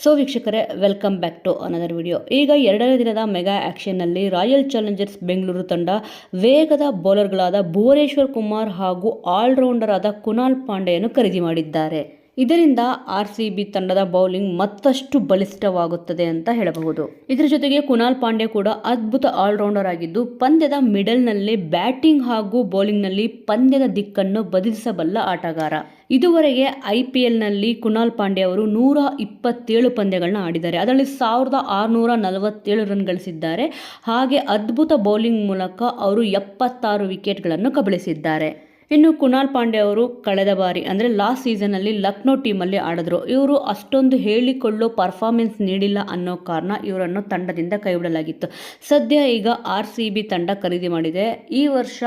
So ವೀಕ್ಷಕರೇ welcome back to another video ಈಗ ಎರಡನೇ ದಿನದ ಮೆಗಾ ಆ್ಯಕ್ಷನ್ನಲ್ಲಿ ರಾಯಲ್ ಚಾಲೆಂಜರ್ಸ್ ಬೆಂಗಳೂರು ತಂಡ ವೇಗದ ಬೌಲರ್ಗಳಾದ ಭುವನೇಶ್ವರ್ ಕುಮಾರ್ ಹಾಗೂ ಆಲ್ರೌಂಡರ್ ಆದ ಕುನಾಲ್ ಪಾಂಡೆಯನ್ನು ಖರೀದಿ ಮಾಡಿದ್ದಾರೆ. ಇದರಿಂದ ಆರ್ ಸಿ ಬಿ ತಂಡದ ಬೌಲಿಂಗ್ ಮತ್ತಷ್ಟು ಬಲಿಷ್ಠವಾಗುತ್ತದೆ ಅಂತ ಹೇಳಬಹುದು. ಇದರ ಜೊತೆಗೆ ಕುನಾಲ್ ಪಾಂಡೆ ಕೂಡ ಅದ್ಭುತ ಆಲ್ರೌಂಡರ್ ಆಗಿದ್ದು, ಪಂದ್ಯದ ಮಿಡಲ್ನಲ್ಲಿ ಬ್ಯಾಟಿಂಗ್ ಹಾಗೂ ಬೌಲಿಂಗ್ನಲ್ಲಿ ಪಂದ್ಯದ ದಿಕ್ಕನ್ನು ಬದಲಿಸಬಲ್ಲ ಆಟಗಾರ. ಇದುವರೆಗೆ ಐ ಪಿ ಎಲ್ನಲ್ಲಿ ಕುನಾಲ್ ಪಾಂಡೆ ಅವರು ನೂರ ಇಪ್ಪತ್ತೇಳು ಪಂದ್ಯಗಳನ್ನ ಆಡಿದ್ದಾರೆ. ಅದರಲ್ಲಿ ಸಾವಿರದ ಆರುನೂರ ನಲವತ್ತೇಳು ರನ್ ಗಳಿಸಿದ್ದಾರೆ. ಹಾಗೆ ಅದ್ಭುತ ಬೌಲಿಂಗ್ ಮೂಲಕ ಅವರು ಎಪ್ಪತ್ತಾರು ವಿಕೆಟ್ಗಳನ್ನು ಕಬಳಿಸಿದ್ದಾರೆ. ಇನ್ನು ಕುನಾಲ್ ಪಾಂಡೆ ಅವರು ಕಳೆದ ಬಾರಿ, ಅಂದರೆ ಲಾಸ್ಟ್ ಸೀಸನಲ್ಲಿ ಲಕ್ನೋ ಟೀಮಲ್ಲಿ ಆಡಿದ್ರು. ಇವರು ಅಷ್ಟೊಂದು ಹೇಳಿಕೊಳ್ಳೋ ಪರ್ಫಾರ್ಮೆನ್ಸ್ ನೀಡಿಲ್ಲ ಅನ್ನೋ ಕಾರಣ ಇವರನ್ನು ತಂಡದಿಂದ ಕೈಬಿಡಲಾಗಿತ್ತು. ಸದ್ಯ ಈಗ ಆರ್ ಸಿ ಬಿ ತಂಡ ಖರೀದಿ ಮಾಡಿದೆ. ಈ ವರ್ಷ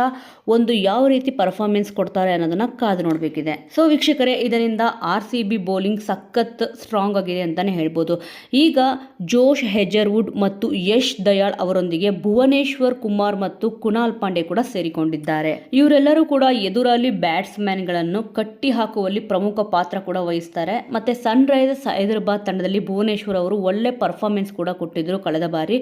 ಒಂದು ಯಾವ ರೀತಿ ಪರ್ಫಾರ್ಮೆನ್ಸ್ ಕೊಡ್ತಾರೆ ಅನ್ನೋದನ್ನು ಕಾದು ನೋಡಬೇಕಿದೆ. ಸೊ ವೀಕ್ಷಕರೇ, ಇದರಿಂದ ಆರ್ ಸಿ ಬಿ ಬೌಲಿಂಗ್ ಸಖತ್ ಸ್ಟ್ರಾಂಗ್ ಆಗಿದೆ ಅಂತಲೇ ಹೇಳ್ಬೋದು. ಈಗ ಜೋಶ್ ಹೆಜರ್ವುಡ್ ಮತ್ತು ಯಶ್ ದಯಾಳ್ ಅವರೊಂದಿಗೆ ಭುವನೇಶ್ವರ್ ಕುಮಾರ್ ಮತ್ತು ಕುನಾಲ್ ಪಾಂಡೆ ಕೂಡ ಸೇರಿಕೊಂಡಿದ್ದಾರೆ. ಇವರೆಲ್ಲರೂ ಕೂಡ ಎದುರಾಳಿ ಬ್ಯಾಟ್ಸ್ಮನ್ಗಳನ್ನು ಕಟ್ಟಿ ಹಾಕುವಲ್ಲಿ ಪ್ರಮುಖ ಪಾತ್ರ ಕೂಡ ವಹಿಸ್ತಾರೆ. ಮತ್ತೆ ಸನ್ ರೈಸರ್ಸ್ ಹೈದರಾಬಾದ್ ತಂಡದಲ್ಲಿ ಭುವನೇಶ್ವರ್ ಅವರು ಒಳ್ಳೆ ಪರ್ಫಾರ್ಮೆನ್ಸ್ ಕೂಡ ಕೊಟ್ಟಿದ್ರು ಕಳೆದ ಬಾರಿ.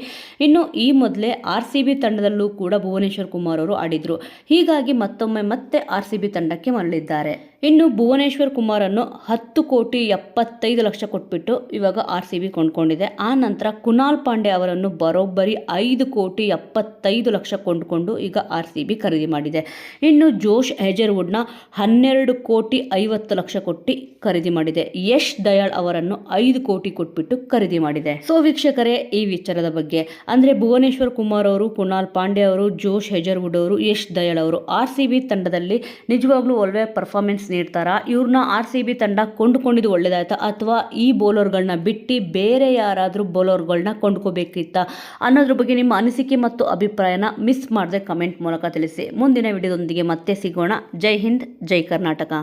ಇನ್ನು ಈ ಮೊದಲೇ ಆರ್ ತಂಡದಲ್ಲೂ ಕೂಡ ಭುವನೇಶ್ವರ್ ಕುಮಾರ್ ಅವರು ಆಡಿದ್ರು. ಹೀಗಾಗಿ ಮತ್ತೊಮ್ಮೆ ಮತ್ತೆ ಆರ್ ತಂಡಕ್ಕೆ ಮರಳಿದ್ದಾರೆ. ಇನ್ನು ಭುವನೇಶ್ವರ್ ಕುಮಾರನ್ನು ಹತ್ತು ಕೋಟಿ ಎಪ್ಪತ್ತೈದು ಲಕ್ಷ ಕೊಟ್ಬಿಟ್ಟು ಇವಾಗ ಆರ್ ಸಿ ಬಿ ಕೊಂಡ್ಕೊಂಡಿದೆ. ಆ ನಂತರ ಕುನಾಲ್ ಪಾಂಡೆ ಅವರನ್ನು ಬರೋಬ್ಬರಿ ಐದು ಕೋಟಿ ಎಪ್ಪತ್ತೈದು ಲಕ್ಷ ಕೊಂಡುಕೊಂಡು ಈಗ ಆರ್ ಸಿ ಬಿ ಖರೀದಿ ಮಾಡಿದೆ. ಇನ್ನು ಜೋಶ್ ಹೆಜರ್ವುಡ್ನ ಹನ್ನೆರಡು ಕೋಟಿ ಐವತ್ತು ಲಕ್ಷ ಕೊಟ್ಟು ಖರೀದಿ ಮಾಡಿದೆ. ಯಶ್ ದಯಾಳ್ ಅವರನ್ನು ಐದು ಕೋಟಿ ಕೊಟ್ಬಿಟ್ಟು ಖರೀದಿ ಮಾಡಿದೆ. ಸೊ ವೀಕ್ಷಕರೇ, ಈ ವಿಚಾರದ ಬಗ್ಗೆ. ಅಂದರೆ ಭುವನೇಶ್ವರ್ ಕುಮಾರ್ ಅವರು, ಕುನಾಲ್ ಪಾಂಡೆ ಅವರು, ಜೋಶ್ ಹೆಜರ್ವುಡ್ ಅವರು, ಯಶ್ ದಯಾಳ್ ಅವರು ಆರ್ ಸಿ ಬಿ ತಂಡದಲ್ಲಿ ನಿಜವಾಗ್ಲೂ ಒಳ್ಳೆಯ ಪರ್ಫಾರ್ಮೆನ್ಸ್ ನೀಡ್ತಾರಾ? ಇವ್ರನ್ನ ಆರ್ ಸಿ ಬಿ ತಂಡ ಕೊಂಡುಕೊಂಡಿದ್ದು ಒಳ್ಳೇದಾಯ್ತಾ? ಅಥವಾ ಈ ಬೌಲರ್ಗಳನ್ನ ಬಿಟ್ಟು ಬೇರೆ ಯಾರಾದರೂ ಬೌಲರ್ಗಳನ್ನ ಕೊಂಡ್ಕೋಬೇಕಿತ್ತ? ಅನ್ನೋದ್ರ ಬಗ್ಗೆ ನಿಮ್ಮ ಅನಿಸಿಕೆ ಮತ್ತು ಅಭಿಪ್ರಾಯನ ಮಿಸ್ ಮಾಡದೆ ಕಮೆಂಟ್ ಮೂಲಕ ತಿಳಿಸಿ. ಮುಂದಿನ ವಿಡಿಯೋದೊಂದಿಗೆ ಮತ್ತೆ ಸಿಗೋಣ. ಜೈ ಹಿಂದ್, ಜೈ ಕರ್ನಾಟಕ.